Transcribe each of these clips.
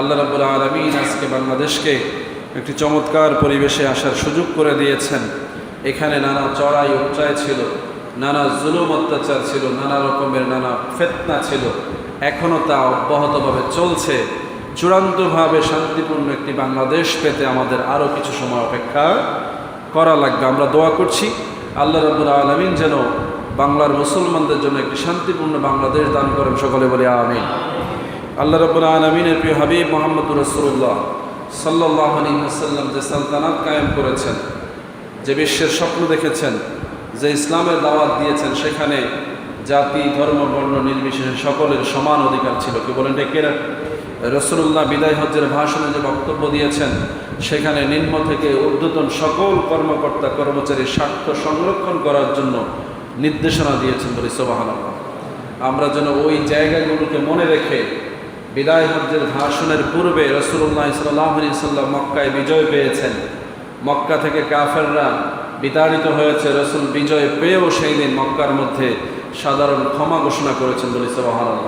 আল্লাহ রাবুল আলমিন আজকে বাংলাদেশকে একটি চমৎকার পরিবেশে আসার সুযোগ করে দিয়েছেন। এখানে নানা চড়াই উচ্চায় ছিল, নানা জুলুম অত্যাচার ছিল, নানা রকমের নানা ফেতনা ছিল। এখনও তা অব্যাহতভাবে চলছে। চূড়ান্তভাবে শান্তিপূর্ণ একটি বাংলাদেশ পেতে আমাদের আরও কিছু সময় অপেক্ষা করা লাগবে। আমরা দোয়া করছি, আল্লাহ রবুল আলমিন যেন বাংলার মুসলমানদের জন্য একটি শান্তিপূর্ণ বাংলাদেশ দান করেন। সকলে বলে আমিন। আল্লাহ রবুল আলমিনের প্রিয় হাবিব মোহাম্মদ রসুল্লাহ সাল্লাহ আলিমাসাল্লাম যে সালতানাত কায়েম করেছেন, যে বিশ্বের স্বপ্ন দেখেছেন, যে ইসলামের দাওয়াত দিয়েছেন, সেখানে জাতি, ধর্ম, বর্ণ, নির্বিশেষে সকলের সমান অধিকার ছিল। কি বলেন ডেকেরা রসুল্লাহ বিদায় হজ্জের ভাষণে যে বক্তব্য দিয়েছেন, সেখানে নিম্ন থেকে ঊর্ধ্বতন সকল কর্মকর্তা কর্মচারীর স্বার্থ সংরক্ষণ করার জন্য নির্দেশনা দিয়েছেন বলে সোবাহান আমরা যেন ওই জায়গাগুলোকে মনে রেখে বিদায় হজ্জের ভাষণের পূর্বে রসুল্লাহ ইসলাম সাল্লাম মক্কায় বিজয় পেয়েছেন। মক্কা থেকে কাফেররা বিতাড়িত হয়েছে, রসুল বিজয় পেয়েও সেই দিন মক্কার মধ্যে সাধারণ ক্ষমা ঘোষণা করেছেন বলে সোবাহান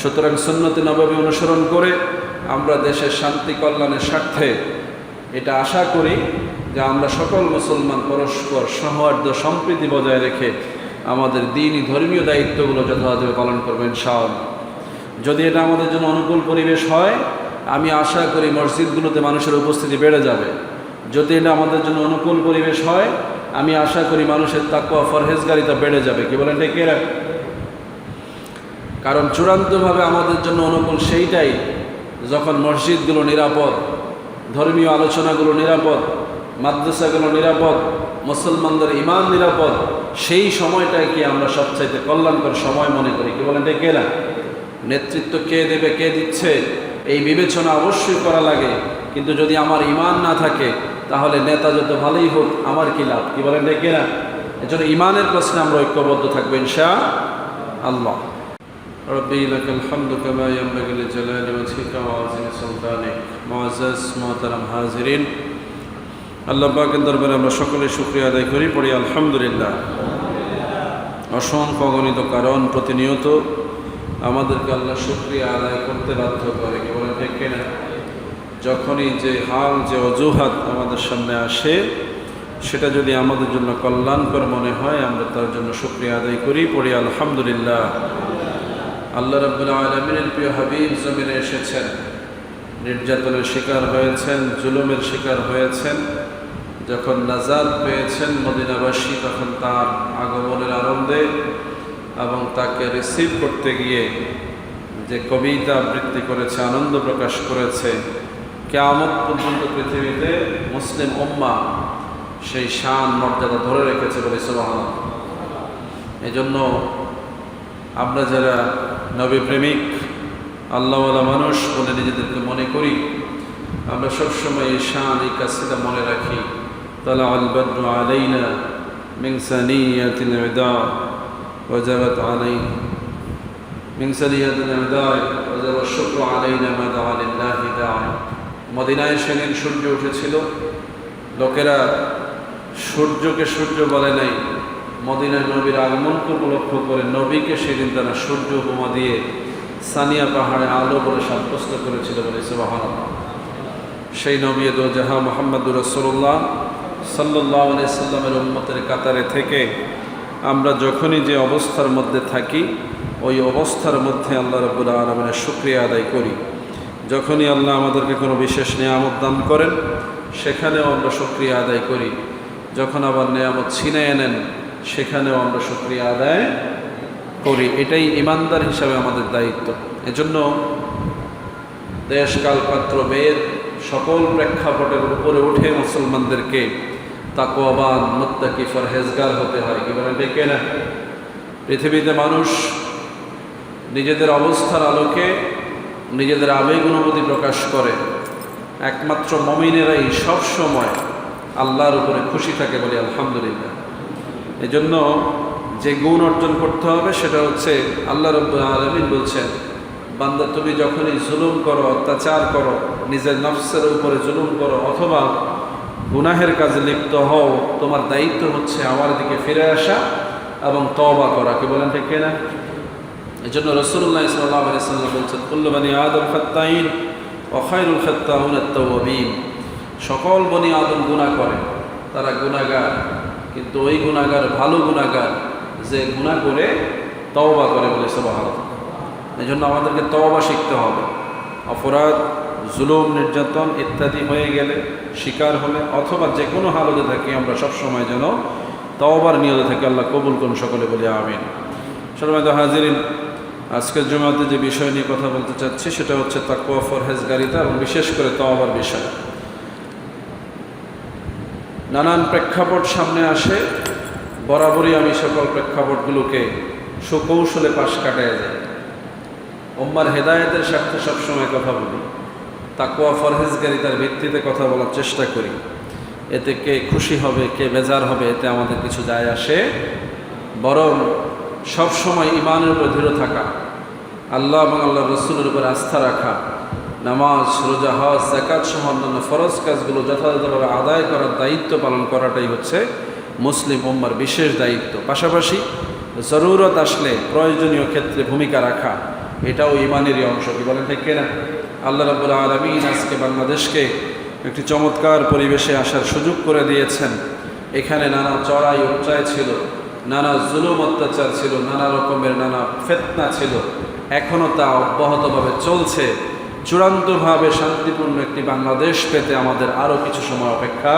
সুতরাং সুন্নতি নবাবী অনুসরণ করে আমরা দেশের শান্তি কল্যাণের স্বার্থে এটা আশা করি যে আমরা সকল মুসলমান পরস্পর সৌহার্দ্য, সম্প্রীতি বজায় রেখে আমাদের দিনই ধর্মীয় দায়িত্বগুলো যথাযথভাবে পালন করবেন ইনশাআল্লাহ। যদি এটা আমাদের জন্য অনুকূল পরিবেশ হয়, আমি আশা করি মসজিদগুলোতে মানুষের উপস্থিতি বেড়ে যাবে। যদি এটা আমাদের জন্য অনুকূল পরিবেশ হয়, আমি আশা করি মানুষের তাকুয়া ফরহেজগারিতা বেড়ে যাবে। কি বলেন কে কারণ চূড়ান্তভাবে আমাদের জন্য অনুকূল সেইটাই যখন মসজিদগুলো নিরাপদ, ধর্মীয় আলোচনাগুলো নিরাপদ, মাদ্রাসাগুলো নিরাপদ, মুসলমানদের ইমান নিরাপদ, সেই সময়টাকে আমরা সবচাইতে কল্যাণকর সময় মনে করি? কি বলেন কে না নেতৃত্ব কে দেবে কে দিচ্ছে এই বিবেচনা অবশ্যই করা লাগে কিন্তু যদি আমার ইমান না থাকে তাহলে নেতা যত ভালোই হোক আমার কি লাভ কি বলেন ডেকে না এজন্য ইমানের প্রশ্নে আমরা ঐক্যবদ্ধ থাকবো ইনশা আল্লাহ ربي لك الحمد كما ينبغي لجلال وجهك وعظيم سلطانك معزز محترم হাজিরিন আল্লাহ পাকের দরবারে আমরা সকলে শুক্রিয়া আদায় করি পড়ি আলহামদুলিল্লাহ অসংখ্য অগণিত কারণ প্রতিনিয়ত আমাদেরকে আল্লাহ শুক্রিয়া আদায় করতে বাধ্য করে, কি বলে ঠিক না যখনই যে হাল, যে অজুহাত আমাদের সামনে আসে, সেটা যদি আমাদের জন্য কল্যাণকর মনে হয়, আমরা তার জন্য শুক্রিয়া আদায় করি, পড়ি আলহামদুলিল্লাহ। আল্লাহ রব্বুল আলমিনের প্রিয় হাবিব জমিনে এসেছেন, নির্যাতনের শিকার হয়েছেন, জুলুমের শিকার হয়েছেন। যখন নাজাদ পেয়েছেন মদিনাবাসী, তখন তার আগমনের আনন্দে এবং তাকে রিসিভ করতে গিয়ে যে কবিতা আবৃত্তি করেছে, আনন্দ প্রকাশ করেছে, কেয়ামত পর্যন্ত পৃথিবীতে মুসলিম উম্মা সেই শান, মর্যাদা ধরে রেখেছে বলে সোবাহান এই জন্য আমরা যারা নবী প্রেমিক, আল্লাহওয়ালা মানুষ বলে নিজেদেরকে মনে করি, আমরা সবসময় এই শান, এই কাজটা মনে রাখি। তালা আলবদ্র আলাইনা মিংসানিয়াতিল বিদা وجبت عليه من سرية الأعداء وجب الشكر علينا ما دعا لله داعي মদিনায় সেদিন সূর্য উঠেছিল লোকেরা সূর্যকে সূর্য বলে নাই মদিনায় নবীর আগমনকে উপলক্ষ করে নবীকে সেদিন তারা সূর্য উপমা দিয়ে সানিয়া পাহাড়ে আলো বলে সাব্যস্ত করেছিল বলে সুবাহান সেই নবী দো জাহা মোহাম্মদুর রসুল্লাহ সাল্লাহ সাল্লামের উন্মতের কাতারে থেকে আমরা যখনই যে অবস্থার মধ্যে থাকি, ওই অবস্থার মধ্যে আল্লাহ রবুল আলমিনের শুক্রিয়া আদায় করি। যখনই আল্লাহ আমাদেরকে কোনো বিশেষ নিয়ামত দান করেন, সেখানেও আমরা শুক্রিয়া আদায় করি। যখন আবার নিয়ামত ছিনে নেন, সেখানেও আমরা শুক্রিয়া আদায় করি। এটাই ইমানদার হিসাবে আমাদের দায়িত্ব। এজন্য দেশকাল পাত্র বেদ, সকল প্রেক্ষাপটের উপরে উঠে মুসলমানদেরকে তাকোয়াবান মুত্তাকি, ফরহেজগার হতে হয়। কি বলেন ডেকে না পৃথিবীতে মানুষ নিজেদের অবস্থার আলোকে নিজেদের আবেগ অনুভূতি প্রকাশ করে। একমাত্র মমিনেরাই সব সময় আল্লাহর উপরে খুশি থাকে বলে আলহামদুলিল্লাহ। এজন্য যে গুণ অর্জন করতে হবে সেটা হচ্ছে আল্লাহ রব্বুল আলমিন বলছেন, বান্দা তুমি যখনই জুলুম করো, অত্যাচার করো, নিজের নফসের উপরে জুলুম করো অথবা গুনাহের কাজে লিপ্ত হও। তোমার দায়িত্ব হচ্ছে আমার দিকে ফিরে আসা এবং তবা করা। কি বলেন ঠিক না এই জন্য রসুল্লাহ ইসলাম আলাইসাল্লাম বলছেন কুল্লবানি আদম ফাত্তাইন অখায়রুল খেত্তাউন তবিন সকল বনি আদম গুণা করে। তারা গুণাগার কিন্তু ওই গুণাগার ভালো গুণাগার যে গুণা করে তওবা করে বলে সবাহাল এই জন্য আমাদেরকে তওবা শিখতে হবে। অপরাধ জুলুম, নির্যাতন ইত্যাদি হয়ে গেলে শিকার হলে অথবা যে কোনো হালতে থাকি আমরা সবসময় যেন তওবার নিয়তে থেকে, আল্লাহ কবুল করুন সকলে বলে, আমিন। সর্বাদ হাজিরিন, আজকের জমাতে যে বিষয় নিয়ে কথা বলতে চাচ্ছি, সেটা হচ্ছে তাকুয়া ফরহেজগারিতা এবং বিশেষ করে তওবার বিষয়। নানান প্রেক্ষাপট সামনে আসে, বরাবরই আমি সকল প্রেক্ষাপটগুলোকে সুকৌশলে পাশ কাটায় যাই। ওম্মার হেদায়েতের স্বার্থে সবসময় কথা বলি। তাকুয়া ফরহেজগারিতার ভিত্তিতে কথা বলার চেষ্টা করি। এতে কে খুশি হবে, কে বেজার হবে, এতে আমাদের কিছু যায় আসে। বরং সবসময় ইমানের উপর দৃঢ় থাকা, আল্লাহ এবং আল্লাহ রসুলের উপর আস্থা রাখা, নামাজ, রোজা, হজ জাকাত সহ অন্যান্য ফরজ কাজগুলো যথাযথভাবে আদায় করার দায়িত্ব পালন করাটাই হচ্ছে মুসলিম উম্মার বিশেষ দায়িত্ব। পাশাপাশি জরুরত আসলে প্রয়োজনীয় ক্ষেত্রে ভূমিকা রাখা, এটাও ইমানেরই অংশ। কি বলেন ঠিক না আল্লাহ রাবুল আলমিন আজকে বাংলাদেশকে একটি চমৎকার পরিবেশে আসার সুযোগ করে দিয়েছেন। এখানে নানা চড়াই উচ্চায় ছিল, নানা জুলুম অত্যাচার ছিল, নানা রকমের নানা ফেতনা ছিল। এখনও তা অব্যাহতভাবে চলছে। চূড়ান্তভাবে শান্তিপূর্ণ একটি বাংলাদেশ পেতে আমাদের আরও কিছু সময় অপেক্ষা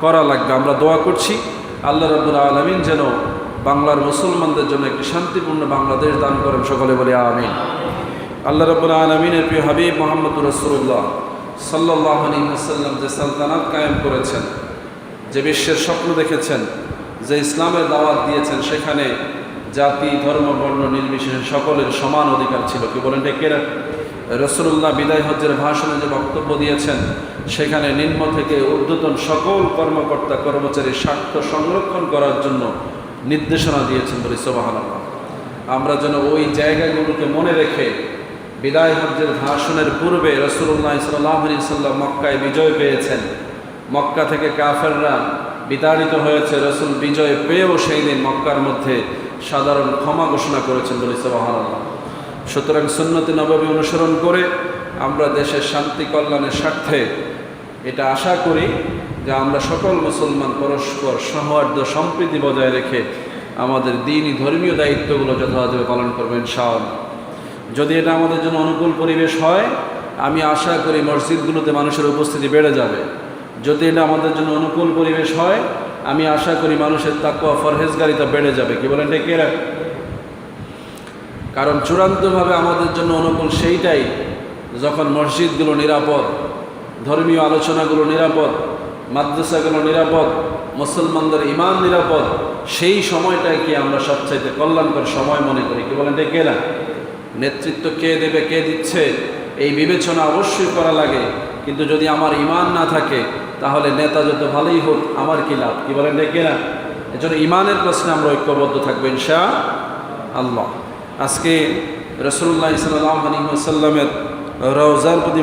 করা লাগবে। আমরা দোয়া করছি, আল্লাহ রবুল আলমিন যেন বাংলার মুসলমানদের জন্য একটি শান্তিপূর্ণ বাংলাদেশ দান করেন। সকলে বলে আমিন। আল্লাহ রবুল আলমিনের প্রিয় হাবিব মোহাম্মদ রসুল্লাহ সাল্লাহ আলিমাসাল্লাম যে সালতানাত কায়েম করেছেন, যে বিশ্বের স্বপ্ন দেখেছেন, যে ইসলামের দাওয়াত দিয়েছেন, সেখানে জাতি, ধর্ম, বর্ণ, নির্বিশেষে সকলের সমান অধিকার ছিল। কি বলেন ডেকেরা রসুল্লাহ বিদায় হজ্জের ভাষণে যে বক্তব্য দিয়েছেন, সেখানে নিম্ন থেকে ঊর্ধ্বতন সকল কর্মকর্তা, কর্মচারীর স্বার্থ সংরক্ষণ করার জন্য নির্দেশনা দিয়েছেন বলি সোবাহান আমরা যেন ওই জায়গাগুলোকে মনে রেখে বিদায় হজ্জের ভাষণের পূর্বে রসুল্লাহ সাল্লাহ সাল্লাম মক্কায় বিজয় পেয়েছেন। মক্কা থেকে কাফেররা বিতাড়িত হয়েছে, রসুল বিজয় পেয়েও সেই দিন মক্কার মধ্যে সাধারণ ক্ষমা ঘোষণা করেছেন বলি সুতরাং সুন্নতি নবমী অনুসরণ করে আমরা দেশের শান্তি কল্যাণের স্বার্থে এটা আশা করি যে আমরা সকল মুসলমান পরস্পর সৌহার্দ্য সম্প্রীতি বজায় রেখে আমাদের দিনই ধর্মীয় দায়িত্বগুলো যথাযথভাবে পালন করবেন ইনশাআল্লাহ। যদি এটা আমাদের জন্য অনুকূল পরিবেশ হয়, আমি আশা করি মসজিদগুলোতে মানুষের উপস্থিতি বেড়ে যাবে। যদি এটা আমাদের জন্য অনুকূল পরিবেশ হয়, আমি আশা করি মানুষের তাকুয়া ফরহেজগারিতা বেড়ে যাবে। কি বলেন ডেকে রাখ কারণ চূড়ান্তভাবে আমাদের জন্য অনুকূল সেইটাই যখন মসজিদগুলো নিরাপদ, ধর্মীয় আলোচনাগুলো নিরাপদ, মাদ্রাসাগুলো নিরাপদ, মুসলমানদের ইমান নিরাপদ, সেই সময়টাই কি আমরা সবচাইতে কল্যাণকর সময় মনে করি। কি বলেন কে না নেতৃত্ব কে দেবে, কে দিচ্ছে, এই বিবেচনা অবশ্যই করা লাগে। কিন্তু যদি আমার ইমান না থাকে, তাহলে নেতা যত ভালোই হোক, আমার কি লাভ? কী বলেন ডেকে না এজন্য ইমানের প্রশ্নে আমরা ঐক্যবদ্ধ থাকব ইনশা আল্লাহ আজকে রসুল্লাহ ইসলাম আলী সাল্লামের রওজার প্রতি